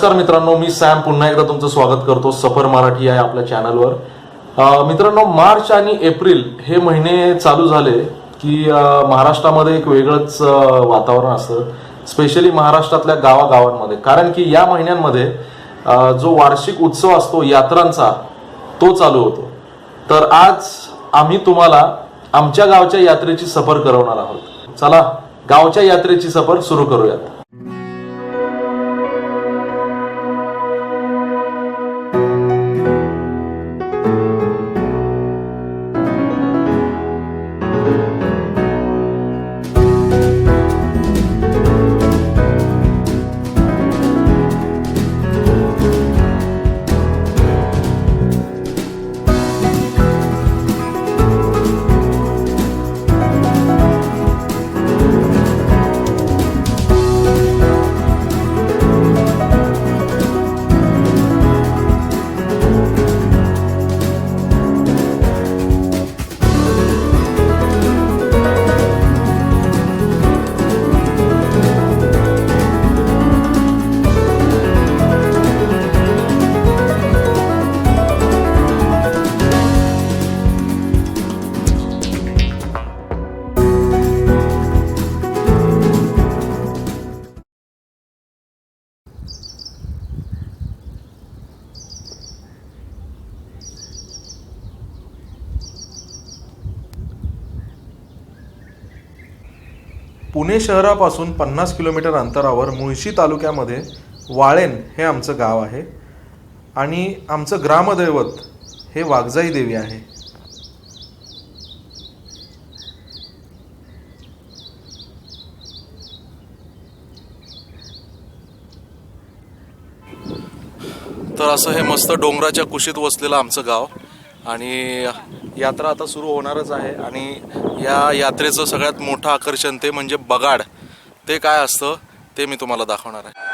नमस्कार मित्रांनो मी सॅम. पुन्हा एकदा तुमचं स्वागत करतो. सफर मराठी आहे आपल्या चॅनलवर. मित्रांनो मार्च आणि एप्रिल हे महिने चालू झाले की महाराष्ट्रामध्ये एक वेगळंच वातावरण असतं. स्पेशली महाराष्ट्रातल्या गावागावांमध्ये. कारण की या महिन्यांमध्ये जो वार्षिक उत्सव असतो यात्रांचा तो चालू होतो. तर आज आम्ही तुम्हाला आमच्या गावच्या यात्रेची सफर करवणार आहोत. चला गावच्या यात्रेची सफर सुरू करूयात. पुणे शहरापासून पन्नास किलोमीटर अंतरावर मुळशी तालुक्यामध्ये वाळेन हे आमचं गाव आहे. आणि आमचं ग्रामदैवत हे वाघजाई देवी आहे. तर असं हे मस्त डोंगराच्या कुशीत वसलेलं आमचं गाव. आणि यात्रा आता सुरू होणारच आहे. आणि या यात्रेचं सगळ्यात मोठं आकर्षण ते म्हणजे बगाड. ते काय असतं ते मी तुम्हाला दाखवणार आहे.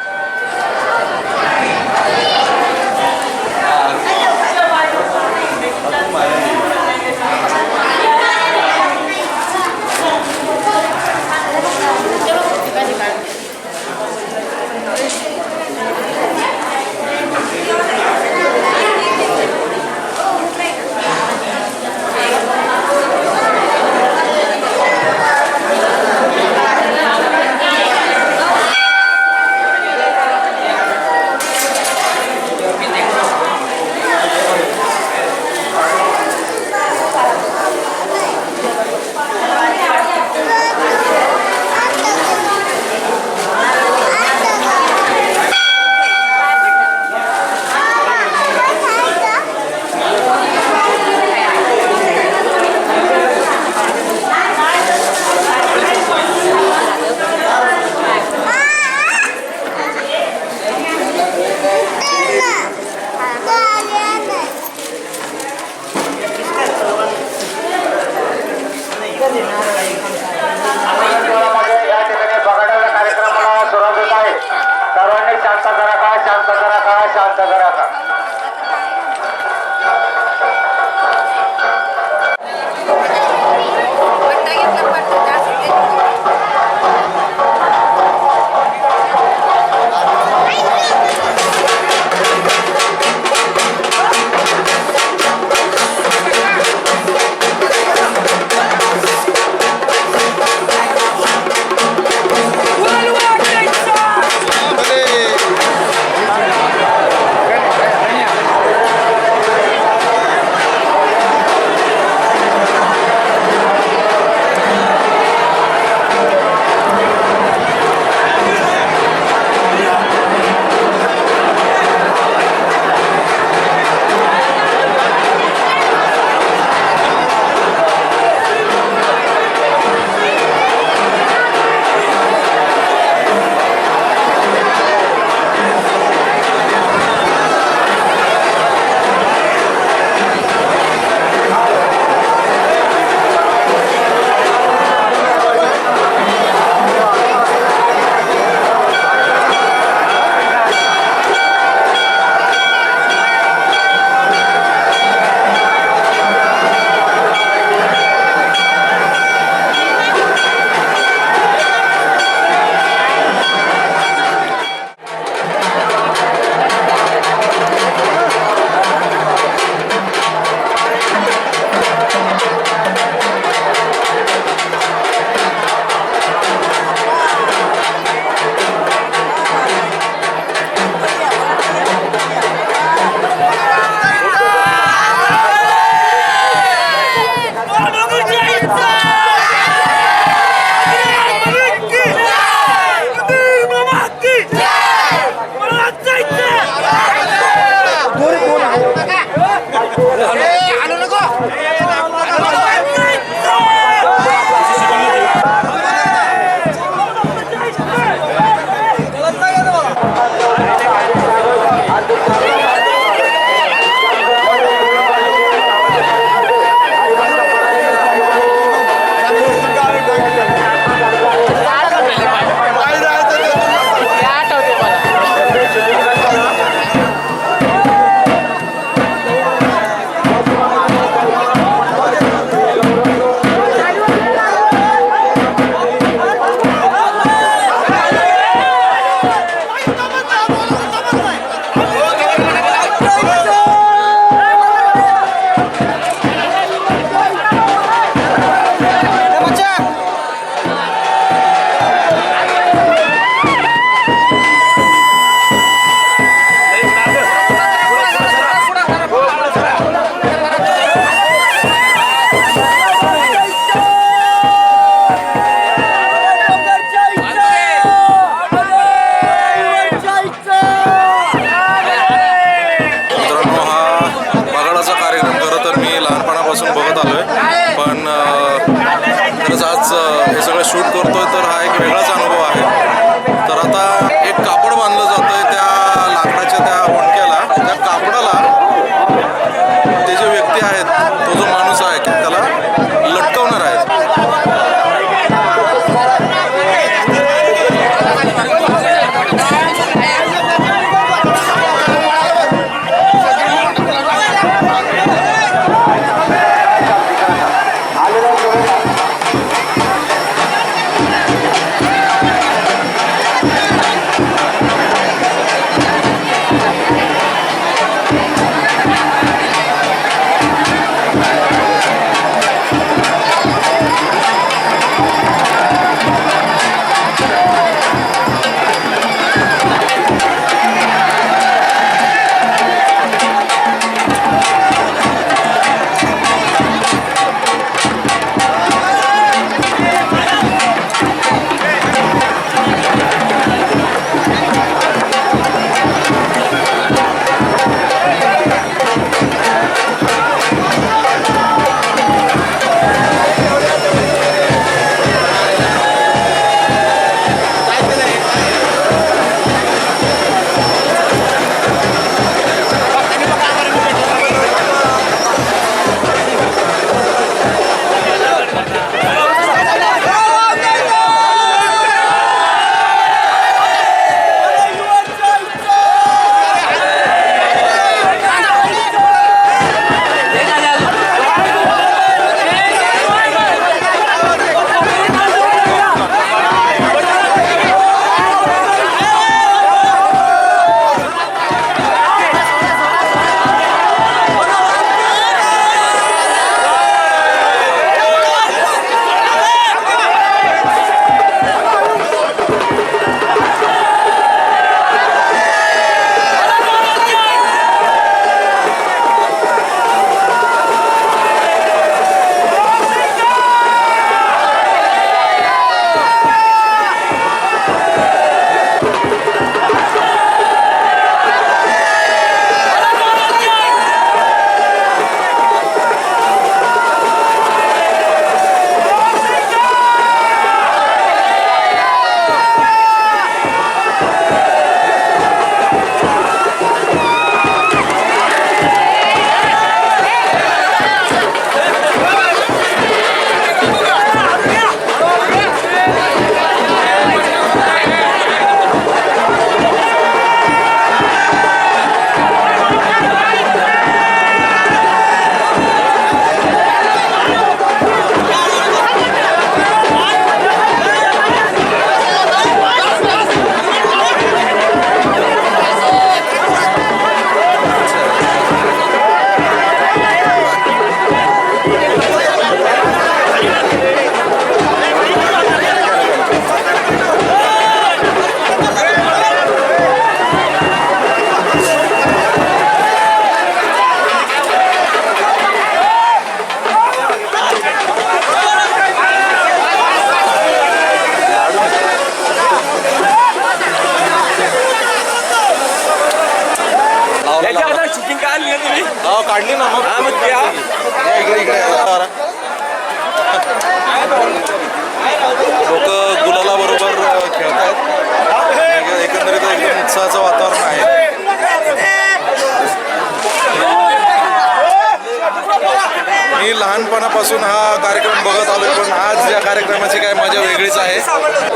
लहानपणापासून हा कार्यक्रम बघत आलो पण आज या कार्यक्रमाची काय मजा वेगळीच आहे.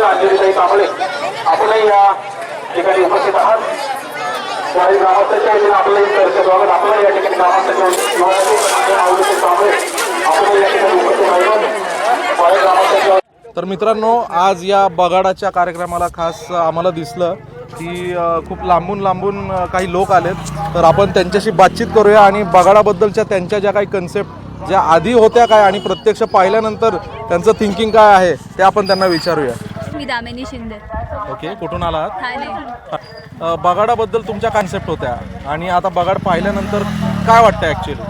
अंजलीताई कांबळे आपणही या ठिकाणी उपस्थित आहात. त्यावेळी ग्रामस्थांच्या वतीनं आपलं सरचं स्वागत. आपलं या ठिकाणी ग्रामस्थांच्या आवडीचे कांबळे आपलं या ठिकाणी उपस्थित आहे त्यावेळी ग्रामस्थांच्या तर मित्रांनो आज या बगाडाच्या कार्यक्रमाला खास आम्हाला दिसलं की खूप लांबून लांबून काही लोक आलेत. तर आपण त्यांच्याशी बातचीत करूया आणि बगाडाबद्दलच्या त्यांच्या ज्या काही कन्सेप्ट ज्या आधी होत्या काय आणि प्रत्यक्ष पाहिल्यानंतर त्यांचं थिंकिंग काय आहे ते आपण त्यांना विचारूया. मी दामिनी शिंदे. ओके कुठून ठाणे. अ, बगाडाबद्दल तुमच्या कॉन्सेप्ट होत्या आणि आता बगाड पाहिल्यानंतर काय वाटतं ॲक्च्युली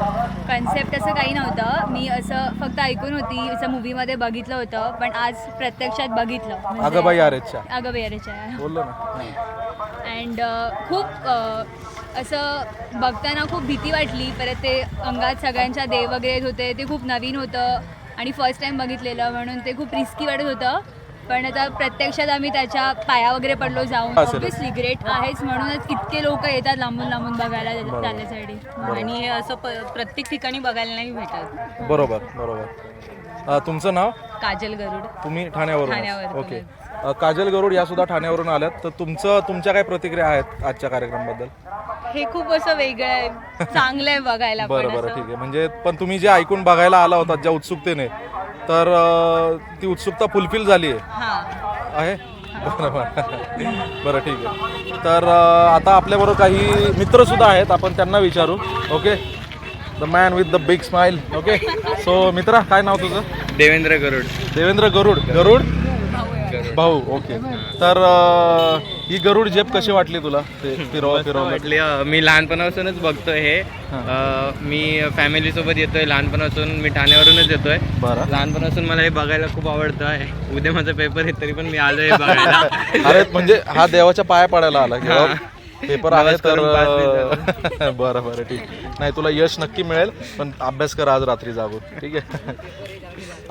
कन्सेप्ट असं काही नव्हतं. मी असं फक्त ऐकून होती असं मूवीमध्ये बघितलं होतं पण आज प्रत्यक्षात बघितलं. म्हणजे- अगं बाई अरेच्या अगं बेरेच्या बोललो ना. अँड खूप असं बघताना खूप भीती वाटली. परत ते अंगात सगळ्यांच्या देव वगैरे होते. ते खूप नवीन होतं आणि फर्स्ट टाइम बघितलेलं म्हणून ते खूप रिस्की वाटत होतं. पण आता प्रत्यक्षात आम्ही त्याच्या पाया वगैरे पडलो जाऊन. ऑब्विसली ग्रेट आहेच म्हणूनच इतके लोक येतात लांबून लांबून बघायला त्याच्यासाठी. आणि हे असं प्रत्येक ठिकाणी बघायला नाही भेटत. बरोबर बरोबर. तुमचं नाव? काजल गरुड. तुम्ही ठाण्यावरून ठाण्यावरून. ओके. काजल गरुड या सुद्धा ठाण्यावरून आल्यात. तर तुमचं तुमच्या काय प्रतिक्रिया आहेत आजच्या कार्यक्रमाबद्दल? हे खूप असं वेगळं आहे. चांगलं आहे बघायला पण बरं बरं असं. ठीक आहे. म्हणजे पण तुम्ही जे ऐकून बघायला आला होता ज्या उत्सुकतेने तर अ, ती उत्सुकता फुलफिल झाली आहे. हा. आहे? बरं बरं. बरं ठीक आहे. तर अ, आता आपल्याबरोबर काही मित्र सुद्धा आहेत आपण त्यांना विचारू. Okay? The man with the big smile okay? So मित्रा काय नाव तुझं? देवेंद्र गरुड. देवेंद्र गरुड. गरुड? भाऊ ओके. तर अ, ही गरुड जेप कशी वाटली तुला? ते फिरवा फिरवलं वाटली अं, मी लहानपणापासूनच बघतोय हे. अं, मी फॅमिली सोबत येतोय लहानपणापासून मी ठाण्यावरूनच येतोय. बरं. लहानपणापासून मला हे बघायला खूप आवडतं आहे. उद्या माझा पेपर आहे तरी पण मी आलोय हे बघायला. अरे म्हणजे हा देवाच्या पाया पडायला आला पेपर आहे तर बरं बरं ठीक. नाही तुला यश नक्की मिळेल पण अभ्यास कर आज रात्री जागून ठीक आहे?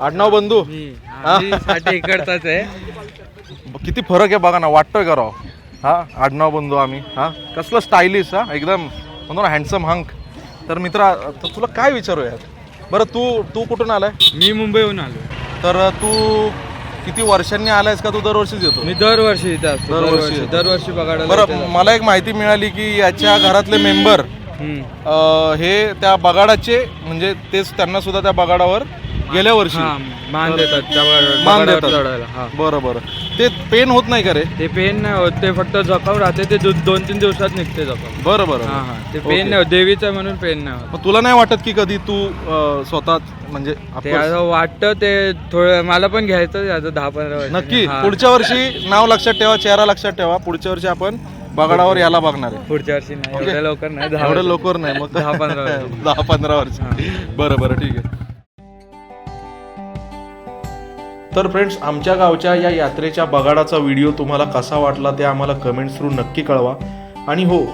आडनाव बंधू? हा? इकडचाच आहे. किती फरक आहे बघा ना वाटतोय का राव? हा आडनाव बंधू आम्ही हा? कसलं स्टायलिश हा? एकदम म्हणतो ना हँडसम हंक तर मित्रा तर तुला काय विचारू यार बरं तू तू कुठून आलाय? मी मुंबईहून आलो तर तू किती वर्षांनी आलायस का तू दरवर्षीच येतो मी दरवर्षी इथे असतो दरवर्षी दरवर्षी येतो. दरवर्षी बघायला बरं मला एक माहिती मिळाली की याच्या घरातले मेंबर हम्म. हे त्या बगाडाचे म्हणजे तेच त्यांना सुद्धा त्या बगाडावर गेल्या वर्षी? हा मान देतात त्या मान देतात. चढायला हा. बरं बरं. ते पेन होत नाही का रे? ते पेन नाही होत ते फक्त जखम राहते ते दो- दोन तीन दिवसात निघते जखम. बरं बरं. हा हा. ते. पेन नाही होत देवीचं म्हणून पेन नाही होत. मग तुला नाही वाटत की कधी तू अं, स्वतः म्हणजे of ते course, असं वाटतं ते थोडं मला पण घ्यायचं आहे आता दहा पंधरा वर्ष नक्की पुढच्या वर्षी नाव लक्षात ठेवा चेहरा लक्षात ठेवा. पुढच्या वर्षी आपण बगाडावर याला बघणार आहे. पुढच्या वर्षी नाही एवढ्या लवकर नाही दहा एवढं वर्ष. लवकर नाही मग दहा पंधरा वर्ष. दहा पंधरा वर्ष बरं बरं ठीक आहे. तर फ्रेंड्स आमच्या गावच्या या यात्रेच्या बगाडाचा व्हिडिओ तुम्हाला कसा वाटला ते आम्हाला कमेंट्स थ्रू नक्की कळवा. आणि हो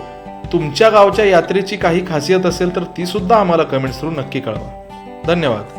तुमच्या गावच्या यात्रेची काही खासियत असेल तर ती सुद्धा आम्हाला कमेंट्स थ्रू नक्की कळवा. धन्यवाद.